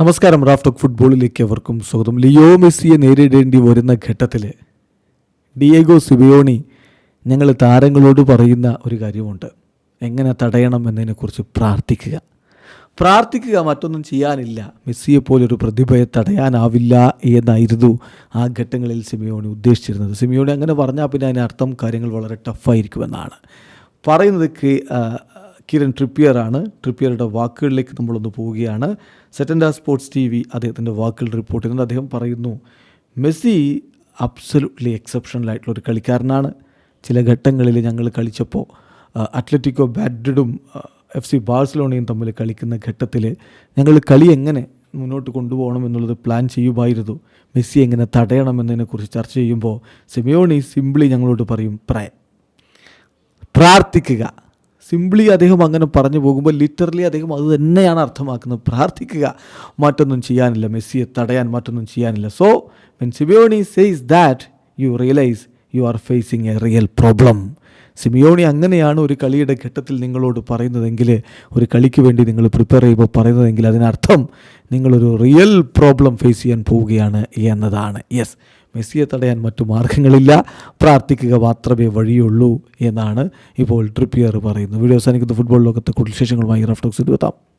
നമസ്കാരം റാഫ്റ്റോക്ക് ഫുട്ബോളിലേക്ക് അവർക്കും സ്വാഗതം. ലിയോ മെസ്സിയെ നേരിടേണ്ടി വരുന്ന ഘട്ടത്തിൽ ഡിയേഗോ സിബിയോണി ഞങ്ങൾ താരങ്ങളോട് പറയുന്ന ഒരു കാര്യമുണ്ട്. എങ്ങനെ തടയണം എന്നതിനെക്കുറിച്ച് പ്രാർത്ഥിക്കുക. പ്രാർത്ഥിക്കുക മറ്റൊന്നും ചെയ്യാനില്ല. മെസ്സിയെ പോലൊരു പ്രതിഭയെ തടയാനാവില്ല എന്നായിരുന്നു ആ ഘട്ടങ്ങളിൽ സിമിയോണി ഉദ്ദേശിച്ചിരുന്നത്. സിമിയോണി അങ്ങനെ പറഞ്ഞാൽ പിന്നെ അതിനർത്ഥം കാര്യങ്ങൾ വളരെ ടഫായിരിക്കുമെന്നാണ് പറയുന്നത് കിരൺ ട്രിപ്പിയറാണ്. ട്രിപ്പിയറുടെ വാക്കുകളിലേക്ക് നമ്മളൊന്ന് പോവുകയാണ്. സെറ്റൻഡ സ്പോർട്സ് ടി വി അദ്ദേഹത്തിന്റെ വാക്കുകൾ റിപ്പോർട്ട് ചെയ്യുന്നത് അദ്ദേഹം പറയുന്നു മെസ്സി അബ്സലൂട്ട്ലി എക്സെപ്ഷണൽ ആയിട്ടുള്ള ഒരു കളിക്കാരനാണ്. ചില ഘട്ടങ്ങളിൽ ഞങ്ങൾ കളിച്ചപ്പോൾ അത്ലറ്റിക്കോ ബാഡ്രിഡും എഫ് സി ബാഴ്സലോണയും തമ്മിൽ കളിക്കുന്ന ഘട്ടത്തിൽ ഞങ്ങൾ കളി എങ്ങനെ മുന്നോട്ട് കൊണ്ടുപോകണം എന്നുള്ളത് പ്ലാൻ ചെയ്യുമായിരുന്നു. മെസ്സി എങ്ങനെ തടയണം എന്നതിനെക്കുറിച്ച് ചർച്ച ചെയ്യുമ്പോൾ സിമിയോണി സിംപ്ലി ഞങ്ങളോട് പറയും പ്രേ പ്രാർത്ഥിക്കുക. സിംപ്ലി അദ്ദേഹം അങ്ങനെ പറഞ്ഞു പോകുമ്പോൾ ലിറ്ററലി അദ്ദേഹം അത് തന്നെയാണ് അർത്ഥമാക്കുന്നത്. പ്രാർത്ഥിക്കുക മറ്റൊന്നും ചെയ്യാനില്ല. മെസ്സിയെ തടയാൻ മറ്റൊന്നും ചെയ്യാനില്ല. So when Simeone says that you realise you are facing a real problem Simeone അങ്ങനെയാണ് ഒരു കളിയുടെ ഘട്ടത്തിൽ നിങ്ങളോട് പറയുന്നതെങ്കിൽ ഒരു കളിക്ക് വേണ്ടി നിങ്ങൾ പ്രിപ്പയർ ചെയ്യുമ്പോൾ പറയുന്നതെങ്കിൽ അതിനർത്ഥം നിങ്ങളൊരു റിയൽ പ്രോബ്ലം ഫേസ് ചെയ്യാൻ പോവുകയാണ് എന്നതാണ്. യെസ് മെസ്സിയെ തടയാൻ മറ്റു മാർഗങ്ങളില്ല. പ്രാർത്ഥിക്കുക മാത്രമേ വഴിയുള്ളൂ എന്നാണ് ഇപ്പോൾ ട്രിപ്പിയർ പറയുന്നത്. വീഡിയോ അവസാനിക്കുന്ന. ഫുട്ബോൾ ലോകത്തെ കൂടുതൽ വിശേഷങ്ങളുമായി റഫ്റ്റോക്സ് എത്താം